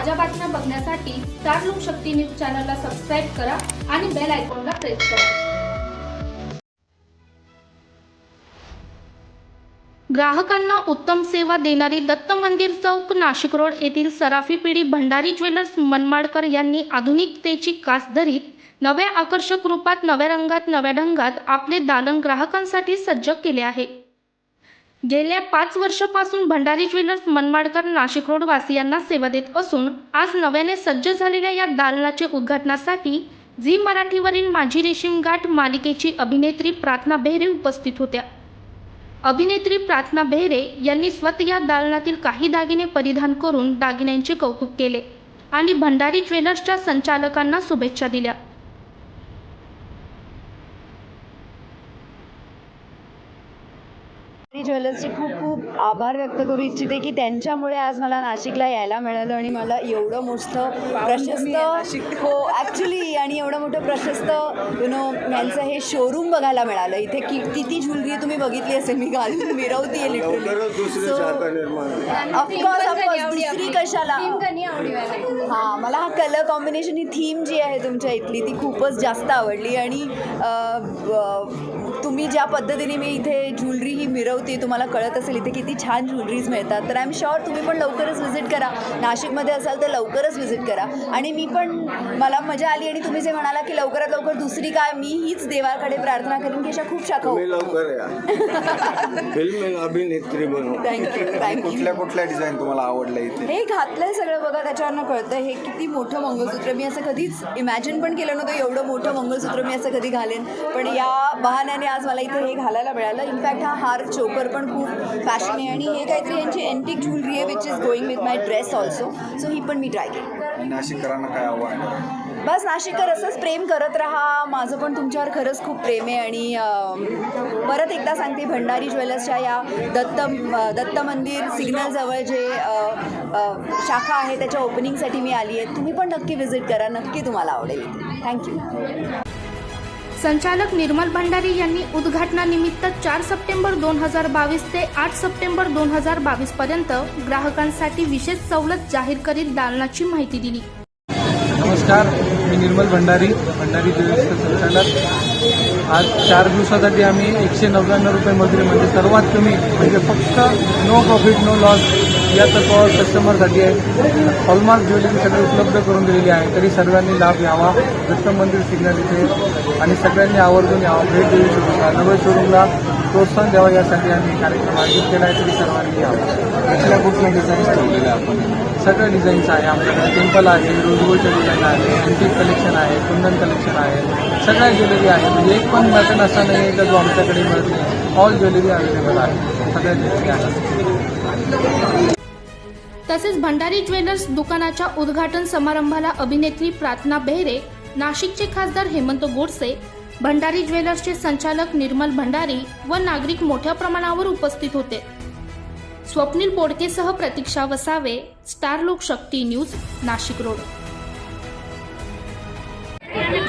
ताज्या बातम्या बघण्यासाठी स्टार लोक शक्ती न्यूज चॅनलला सबस्क्राईब करा आणि बेल आयकॉनला प्रेस करा. ग्राहकांना उत्तम सेवा देणारी दत्त मंदिर चौक नाशिक रोड येथील सराफी पिढी भंडारी ज्वेलर्स मनमाडकर यांनी आधुनिकतेची कास धरीत नव्या आकर्षक रूपात नव्या रंगात नव्या ढंगात आपले दालन ग्राहकांसाठी सज्ज केले आहे. गेल्या पाच वर्षापासून भंडारी ज्वेलर्स मनमाडकर नाशिक रोड वासियांना सेवा देत असून आज नव्याने सज्ज झालेल्या या दालनाचे उद्घाटनासाठी झी मराठीवरील माझी रेशीम गाठ मालिकेची अभिनेत्री प्रार्थना बेहरे उपस्थित होत्या. अभिनेत्री प्रार्थना बेहरे यांनी स्वतः या दालनातील काही दागिने परिधान करून दागिन्यांचे कौतुक केले आणि भंडारी ज्वेलर्सच्या संचालकांना शुभेच्छा दिल्या. ज्वेलर्सचे खूप खूप आभार व्यक्त करू इच्छिते की त्यांच्यामुळे आज मला नाशिकला यायला मिळालं आणि मला एवढं मोठं प्रशस्त हो ॲक्च्युली आणि एवढं मोठं प्रशस्त यु नो यांचं हे शोरूम बघायला मिळालं. इथे कि किती ज्वेलरी तुम्ही बघितली असेल मी घालून दुसरी शाखा निर्माण ऑफकोर्स ऑफकोर्स दुसरी कशाला? हां मला हा कलर कॉम्बिनेशन ही थीम जी आहे तुमच्या इथली ती खूपच जास्त आवडली. आणि तुम्ही ज्या पद्धतीने मी इथे ज्वेलरी ही मिरवते तुम्हाला कळत असेल इथे किती छान ज्वेलरीज मिळतात. तर आय एम शुअर तुम्ही पण लवकरच व्हिजिट करा. नाशिकमध्ये असाल तर लवकरच व्हिजिट करा. आणि मी पण मला मजा आली आणि तुम्ही जे म्हणाला की लवकरात लवकर दुसरी काय मी हीच देवाकडे प्रार्थना करेन की अशा खूप शाखा लवकर या. फिल्म अभिनेत्री बनू थँक्यू कुठल्या कुठल्या डिझाईन तुम्हाला आवडल्या इथे? हे घातलंय सगळं बघा त्याच्यावरनं कळतं हे किती मोठं मंगळसूत्र. मी असं कधीच इमॅजिन पण केलं नव्हतं एवढं मोठं मंगळसूत्र मी असं कधी घालेन. पण या बहाण्याने आज मला इथे हे घालायला मिळालं. इनफॅक्ट हा हार चोकर पण खूप फॅशन आहे. आणि हे काहीतरी यांची एंटिक ज्वेलरी आहे which is going with my dress also so ही पण मी ट्राय केली. नाशिककरांना काय आव्हान? बस नाशिककर असंच प्रेम करत राहा. माझं पण तुमच्यावर खरंच खूप प्रेम आहे. आणि परत एकदा सांगते भंडारी ज्वेलर्सच्या या दत्त दत्त मंदिर सिग्नलजवळ जे शाखा आहे त्याच्या ओपनिंगसाठी मी आली आहे. तुम्ही पण नक्की व्हिजिट करा. नक्की तुम्हाला आवडेल थँक्यू संचालक निर्मल भंडारी यांनी उद्घाटनानिमित्त चार सप्टेंबर दोन हजार बावीस ते आठ सप्टेंबर दोन हजार बावीस पर्यंत ग्राहकांसाठी विशेष सवलत जाहीर करीत दालनाची माहिती दिली. नमस्कार. निर्मल भंडारी भंडारी ज्वेलर्सचे संचालक. आज चार दिवसासाठी आम्ही एकशे नव्याण्णव रुपये मजुरी म्हणजे सर्वात कमी म्हणजे फक्त नो प्रॉफिट नो लॉस या तत्वावर कस्टमरसाठी आहे. हॉलमार्क ज्वेलरी सगळे उपलब्ध करून दिलेली आहे. तरी सर्वांनी लाभ घ्यावा. दत्त मंदिर सिग्नल इथे. आणि सगळ्यांनी आवर्जून यावा भेट देऊ शकता. नवे शोरूमला प्रोत्साहन द्यावं यासाठी आम्ही कार्यक्रम आयोजित केला आहे तरी सर्वांनी यावं. कुठल्या कुठल्या डिझाईन्स ठेवलेल्या आपण? सगळ्या डिझाईन्स आहे आमच्याकडे. टेम्पल आहे रोजगोलचं डिझाईन आहे अँटिक कलेक्शन आहे कुंदन कलेक्शन आहे. सगळ्या ज्वेलरी आहे. म्हणजे एक पण पॅटर्न असा नाही आहे का जो आमच्याकडे मिळत नाही. ऑल ज्वेलरी अवेलेबल आहे. सगळ्या ज्वेलरी आहे. तसेच भंडारी ज्वेलर्स दुकानाच्या उद्घाटन समारंभाला अभिनेत्री प्रार्थना बेहरे नाशिकचे खासदार हेमंत गोडसे भंडारी ज्वेलर्सचे संचालक निर्मल भंडारी व नागरिक मोठ्या प्रमाणावर उपस्थित होते. Swapnil बोडकेसह Pratiksha Vasave star Lok Shakti news Nashik road.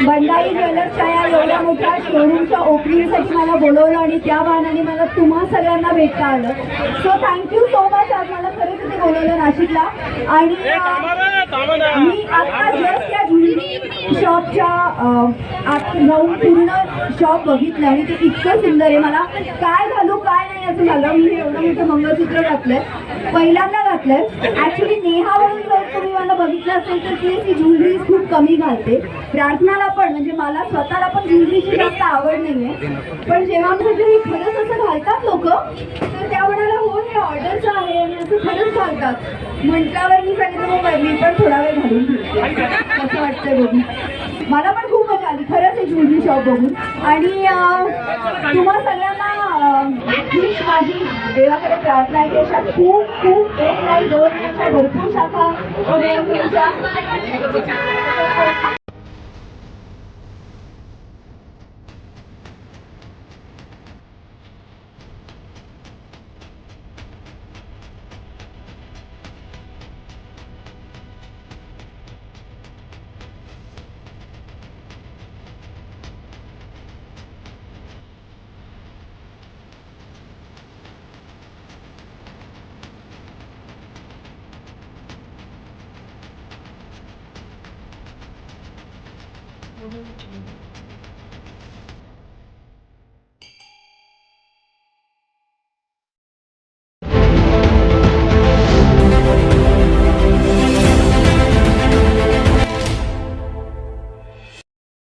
Bhandari ज्वेलर्सच्या या एवढ्या मोठ्या शोरूमच्या ओपनिंगसाठी मला बोलवलं आणि त्या बहाण्याने मला तुम्हा सगळ्यांना भेटता आलं. सो थँक्यू सो मच आज मला खरंच इथे बोलवलं नाशिकला. आणि अं, मी आता जस्ट या ज्वेलरी शॉपच्या जाऊन पूर्ण शॉप बघितलं आणि ते इतकं सुंदर आहे. मला काय घालू काय नाही असं झालं. मी एवढं मोठं मंगळसूत्र घातलंय. पहिल्यांदा घातलंय. ऍक्च्युली नेहावरून जर तुम्ही मला बघितलं असेल तर ती ती ज्वेलरी खूप कमी घालते. प्रार्थनाला पण म्हणजे मला स्वतःला पण ज्वेलरीची जास्त आवड नाहीये. पण जेव्हा म्हणजे हे खरंच असं घालतात लोक? तर त्या म्हणाला हो हे ऑर्डरचं आहे आणि असं खरंच घालतात. म्हटल्यावर मी सांगितलं हो, मी पण थोडा वेळ घालून असं वाटतंय बघून. मला पण खूप मजा आली खरंच हे ज्वेलरी शॉप बघून आणि अं, तुम्हा सगळ्यांना अं, हीच माझी देवाकडे प्रार्थना आहे की अशा खूप खूप एक नाही दोन नाही, अशा भरपूर शाखा तुमच्या पूर्ण